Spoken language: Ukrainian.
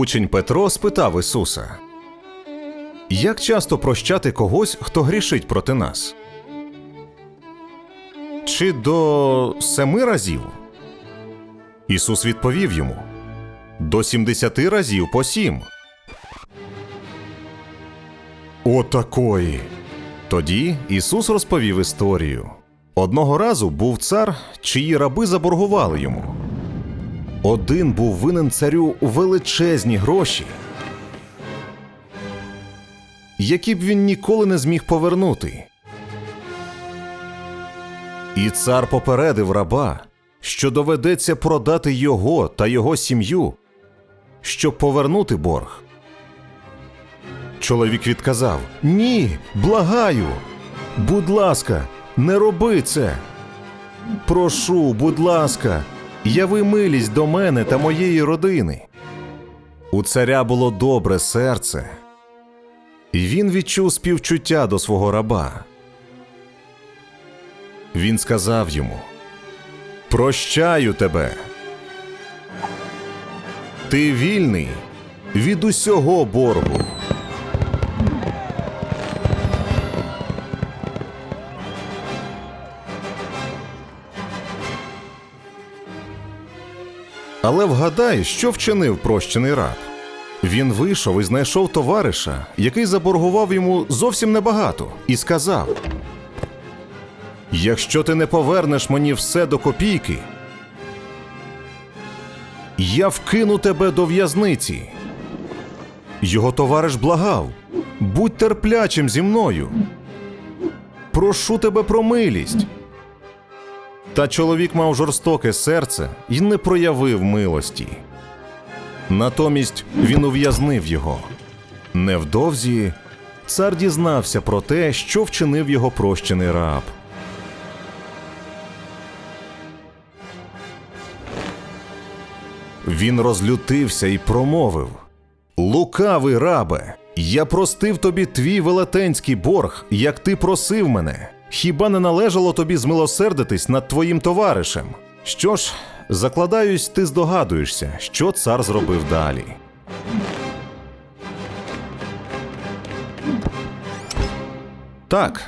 Учень Петро спитав Ісуса: Як часто прощати когось, хто грішить проти нас? Чи до семи разів? Ісус відповів йому: До сімдесяти разів по сім. Отакої. Тоді Ісус розповів історію. Одного разу був цар, чиї раби заборгували йому. Один був винен царю величезні гроші, які б він ніколи не зміг повернути. І цар попередив раба, що доведеться продати його та його сім'ю, щоб повернути борг. Чоловік відказав: Ні, благаю. Будь ласка, не роби це. Прошу, будь ласка, яви милість до мене та моєї родини. У царя було добре серце, і він відчув співчуття до свого раба. Він сказав йому: Прощаю тебе. Ти вільний від усього боргу. Але вгадай, що вчинив прощений раб. Він вийшов і знайшов товариша, який заборгував йому зовсім небагато, і сказав: Якщо ти не повернеш мені все до копійки, я вкину тебе до в'язниці. Його товариш благав: будь терплячим зі мною. Прошу тебе про милість. Та чоловік мав жорстоке серце і не проявив милості. Натомість він ув'язнив його. Невдовзі цар дізнався про те, що вчинив його прощений раб. Він розлютився і промовив: Лукавий рабе, я простив тобі твій велетенський борг, як ти просив мене. Хіба не належало тобі змилосердитись над твоїм товаришем? Що ж, закладаюсь, ти здогадуєшся, що цар зробив далі. Так,